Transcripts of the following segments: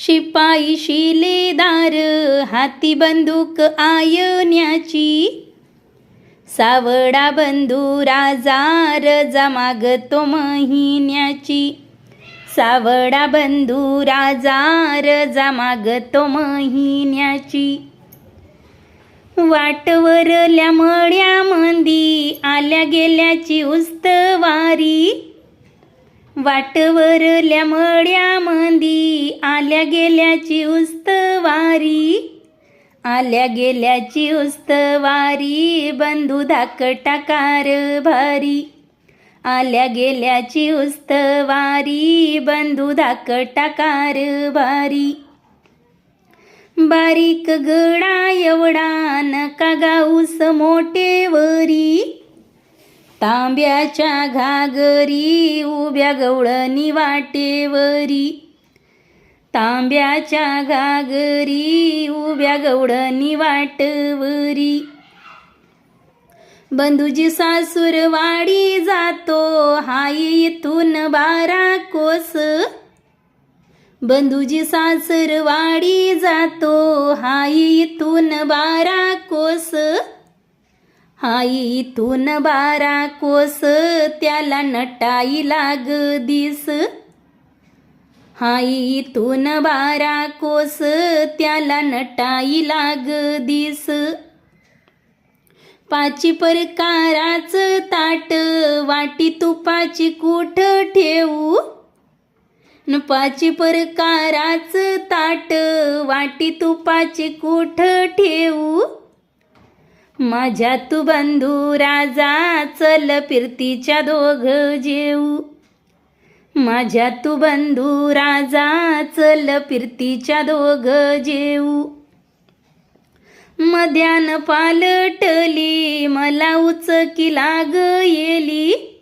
शिपाई शिलेदार हाती बंदूक आयण्याची. सावडा बंधू राजार मागतो महिन्याची. सावडा बंधू राजार मागतो महिन्याची. वाटवरल्या मळ्यामंदी आल्या गेल्याची उस्तवारी. वाटवरल्या मळ्यामंदी आल्या गेल्याची उस्तवारी. आल्या गेल्याची उस्तवारी बंधू धाकटा कारभारी. आल्या गेल्याची उस्तवारी बंधू धाकटा कारभारी. बारीक गडा एवढा नका गाऊस मोठेवरी तांब्याच्या घागरी उभ्या गवळणी वाटेवरी. तांब्याच्या घागरी उभ्या गवळणी वाटवरी. बंधूजी सासूरवाडी जातो हाय इथून बारा कोस. बंधूजी सासरवाडी जातो हाय इथून बारा कोस. हाय इथून बारा कोस त्याला नटाई लाग दिस हाय इथून बारा कोस त्याला नटाई लाग दिस पाची परकाराच ताट वाटी तुपाची कुठ ठेवू? न पाची परकाराच ताट वाटी तुपाची कुठ ठेवू? माझ्या तू बंधू राजा चल फिरतीच्या दोघ जेऊ. माझ्या तू बंधू राजा चल फिरतीच्या दोघ जेऊ. मध्यान पालटली मला उचकी लाग येली.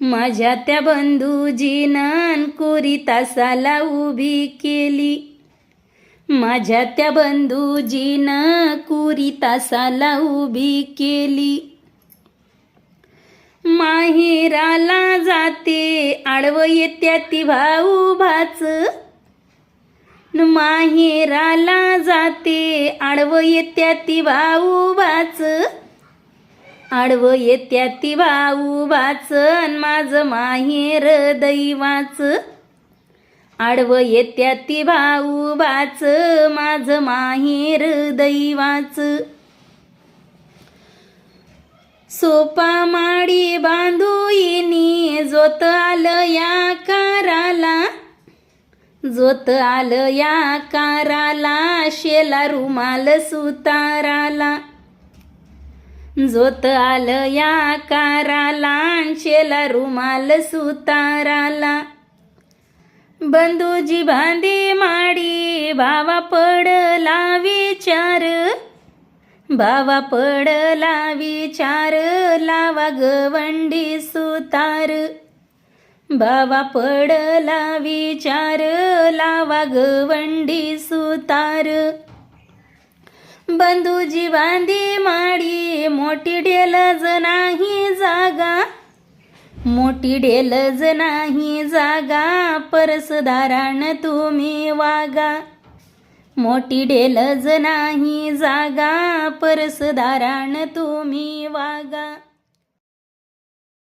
माझ्या त्या बंधूजीनं कोरी तासाला उभी केली. माझ्या त्या बंधूजीनं कुरी तासाला उभी केली. माहेराला जाते आडव येत्या ती भाऊ भाच न माहेराला जाते आडव येत्या ती भाऊ भाच आडव येत्या ती भाऊ भाच माझं माहेर दैवाच. आडव येत्या ती भाऊ वाच माझ माहेर दैवाच. सोपा माडी बांधू जोत आलं या काराला. जोत आलं या काराला शेला रुमाल सुताराला. जोत आलं या काराला शेला रुमाल सुताराला. बंधूजी बांधे माडी भावा पडला विचार भावा पडला विचार लावा गवंडी सुतार. भावा पडला विचार लावा गवंडी सुतार. बंधूजी बांधी माडी मोठी डेलज नाही जागा. मोठी ढेलज नाही जागा परसदारान तुम्ही वागा. मोठी ढेलज नाही जागा परसदारान तुम्ही वागा.